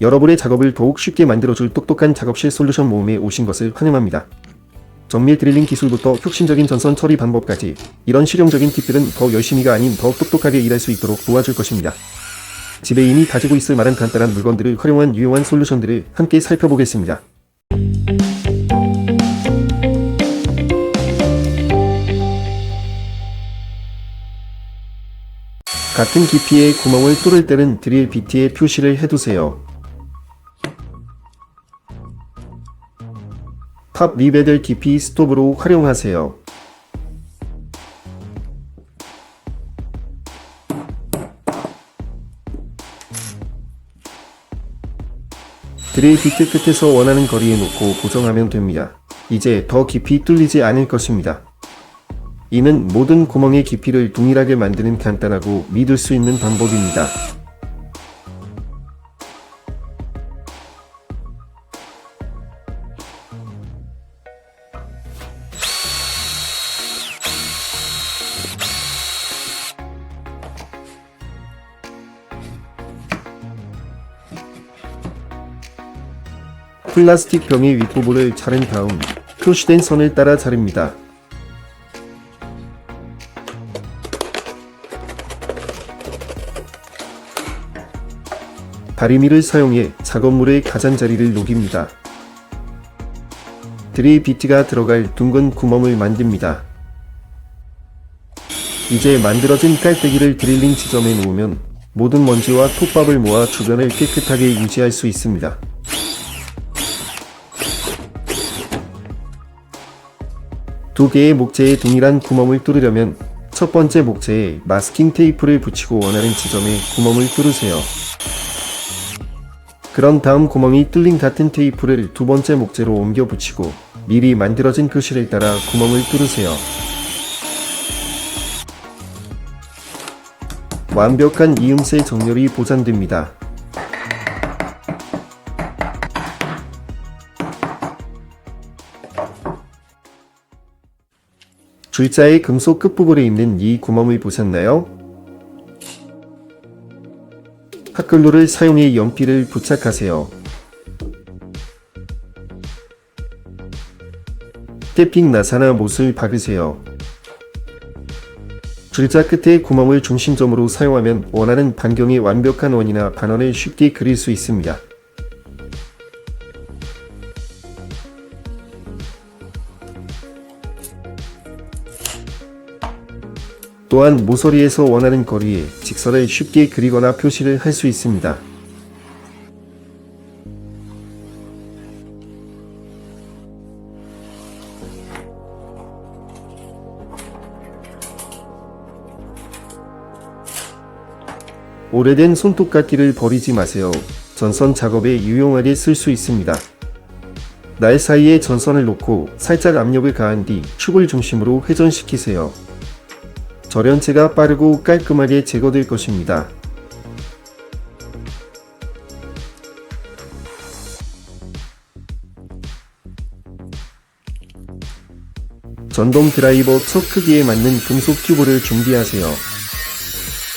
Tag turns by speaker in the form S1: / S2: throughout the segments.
S1: 여러분의 작업을 더욱 쉽게 만들어줄 똑똑한 작업실 솔루션 모음에 오신 것을 환영합니다. 정밀 드릴링 기술부터 혁신적인 전선 처리 방법까지 이런 실용적인 팁들은 더 열심히가 아닌 더 똑똑하게 일할 수 있도록 도와줄 것입니다. 집에 이미 가지고 있을 만한 간단한 물건들을 활용한 유용한 솔루션들을 함께 살펴보겠습니다. 같은 깊이의 구멍을 뚫을 때는 드릴 비트에 표시를 해두세요. 탑 리베들 깊이 스톱으로 활용하세요. 드릴 비트 끝에서 원하는 거리에 놓고 고정하면 됩니다. 이제 더 깊이 뚫리지 않을 것입니다. 이는 모든 구멍의 깊이를 동일하게 만드는 간단하고 믿을 수 있는 방법입니다. 플라스틱 병의 윗부분을 자른 다음 표시된 선을 따라 자릅니다. 다리미를 사용해 작업물의 가장자리를 녹입니다. 드릴 비트가 들어갈 둥근 구멍을 만듭니다. 이제 만들어진 깔때기를 드릴링 지점에 놓으면 모든 먼지와 톱밥을 모아 주변을 깨끗하게 유지할 수 있습니다. 두 개의 목재에 동일한 구멍을 뚫으려면 첫 번째 목재에 마스킹 테이프를 붙이고 원하는 지점에 구멍을 뚫으세요. 그런 다음 구멍이 뚫린 같은 테이프를 두 번째 목재로 옮겨 붙이고 미리 만들어진 표시를 따라 구멍을 뚫으세요. 완벽한 이음새 정렬이 보장됩니다. 줄자의 금속 끝부분에 있는 이 구멍을 보셨나요? 핫글루를 사용해 연필을 부착하세요. 태핑 나사나 못을 박으세요. 줄자 끝에 구멍을 중심점으로 사용하면 원하는 반경의 완벽한 원이나 반원을 쉽게 그릴 수 있습니다. 또한 모서리에서 원하는 거리에 직선을 쉽게 그리거나 표시를 할 수 있습니다. 오래된 손톱깎이를 버리지 마세요. 전선 작업에 유용하게 쓸 수 있습니다. 날 사이에 전선을 놓고 살짝 압력을 가한 뒤 축을 중심으로 회전시키세요. 절연체가 빠르고 깔끔하게 제거될 것입니다. 전동 드라이버 첫 크기에 맞는 금속 튜브를 준비하세요.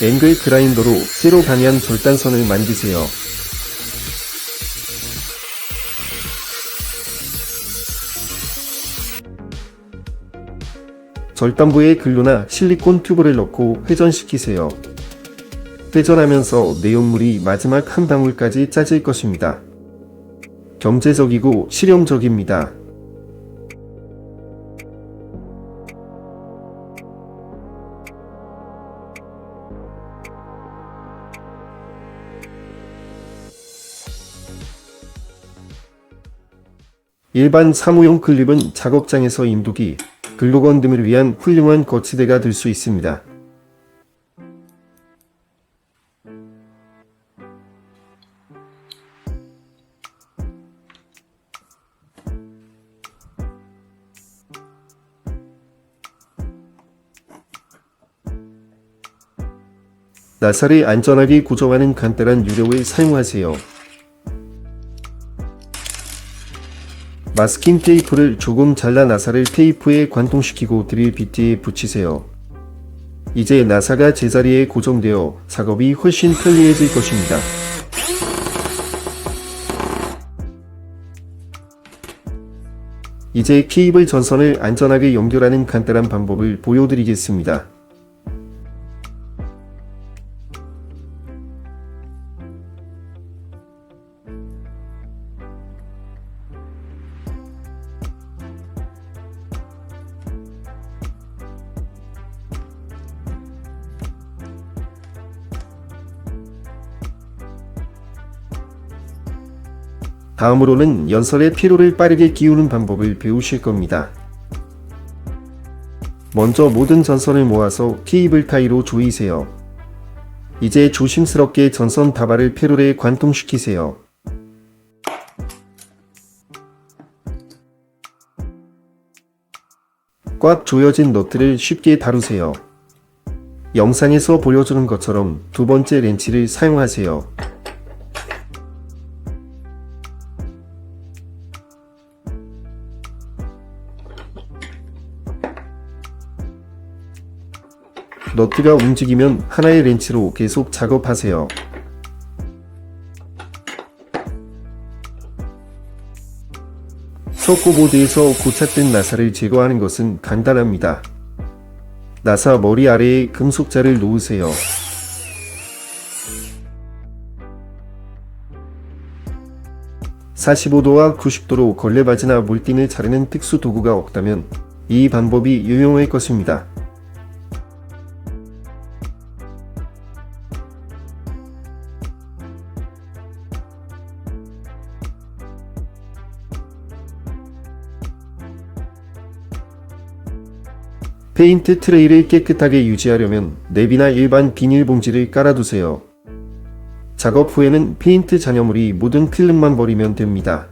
S1: 앵글 그라인더로 세로 방향 절단선을 만드세요. 절단부에 글루나 실리콘 튜브를 넣고 회전시키세요. 회전하면서 내용물이 마지막 한 방울까지 짜질 것입니다. 경제적이고 실용적입니다. 일반 사무용 클립은 작업장에서 인두기, 글루건 등을 위한 훌륭한 거치대가 될 수 있습니다. 나사를 안전하게 고정하는 간단한 유력을 사용하세요. 마스킹 테이프를 조금 잘라 나사를 테이프에 관통시키고 드릴 비트에 붙이세요. 이제 나사가 제자리에 고정되어 작업이 훨씬 편리해질 것입니다. 이제 케이블 전선을 안전하게 연결하는 간단한 방법을 보여드리겠습니다. 다음으로는 연설의 피로를 빠르게 끼우는 방법을 배우실 겁니다. 먼저 모든 전선을 모아서 케이블 타이로 조이세요. 이제 조심스럽게 전선 다발을 페롤에 관통시키세요. 꽉 조여진 너트를 쉽게 다루세요. 영상에서 보여주는 것처럼 두 번째 렌치를 사용하세요. 너트가 움직이면 하나의 렌치로 계속 작업하세요. 석고보드에서 고착된 나사를 제거하는 것은 간단합니다. 나사 머리 아래에 금속자를 놓으세요. (45도와 90도로) 걸레바지나 물띠을 자르는 특수 도구가 없다면 이 방법이 유용할 것입니다. 페인트 트레이를 깨끗하게 유지하려면 랩이나 일반 비닐봉지를 깔아두세요. 작업 후에는 페인트 잔여물이 묻은 필름만 버리면 됩니다.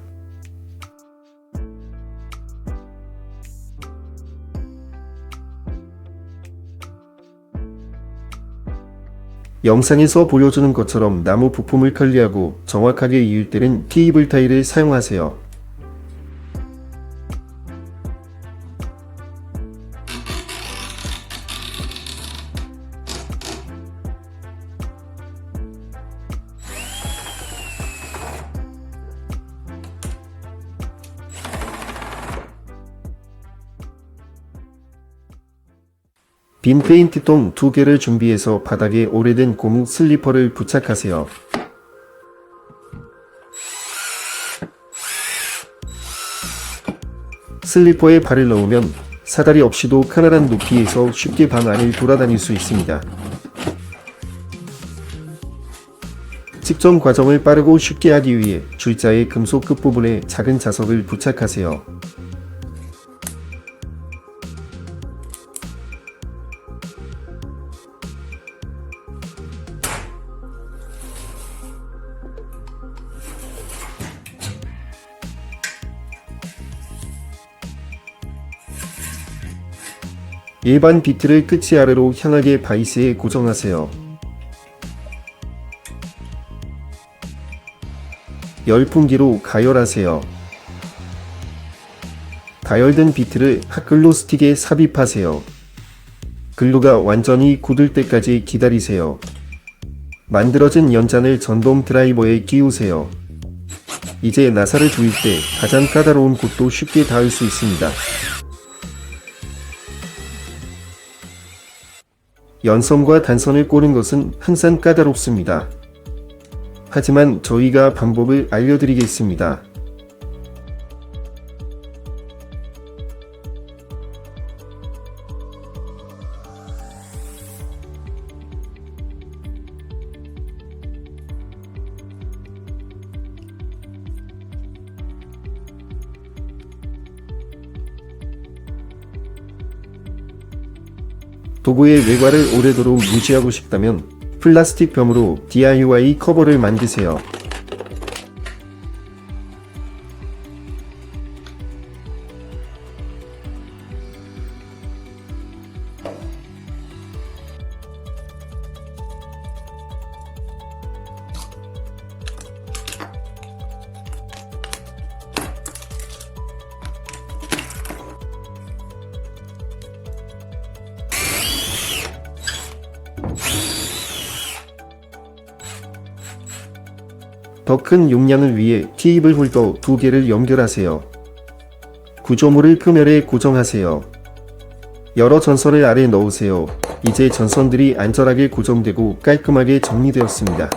S1: 영상에서 보여주는 것처럼 나무 부품을 편리하고 정확하게 이을 때는 케이블 타일을 사용하세요. 빈 페인트통 두 개를 준비해서 바닥에 오래된 고무 슬리퍼를 부착하세요. 슬리퍼에 발을 넣으면 사다리 없이도 카나란 높이에서 쉽게 방 안을 돌아다닐 수 있습니다. 측정 과정을 빠르고 쉽게 하기 위해 줄자의 금속 끝부분에 작은 자석을 부착하세요. 일반 비트를 끝이 아래로 향하게 바이스에 고정하세요. 열풍기로 가열하세요. 가열된 비트를 핫글로 스틱에 삽입하세요. 글루가 완전히 굳을 때까지 기다리세요. 만들어진 연잔을 전동 드라이버에 끼우세요. 이제 나사를 조일 때 가장 까다로운 곳도 쉽게 닿을 수 있습니다. 연선과 단선을 꼬는 것은 항상 까다롭습니다. 하지만 저희가 방법을 알려드리겠습니다. 도구의 외관을 오래도록 유지하고 싶다면 플라스틱 벽으로 DIY 커버를 만드세요. 더 큰 용량을 위해 케이블 홀더 두 개를 연결하세요. 구조물을 표면에 고정하세요. 여러 전선을 아래 넣으세요. 이제 전선들이 안전하게 고정되고 깔끔하게 정리되었습니다.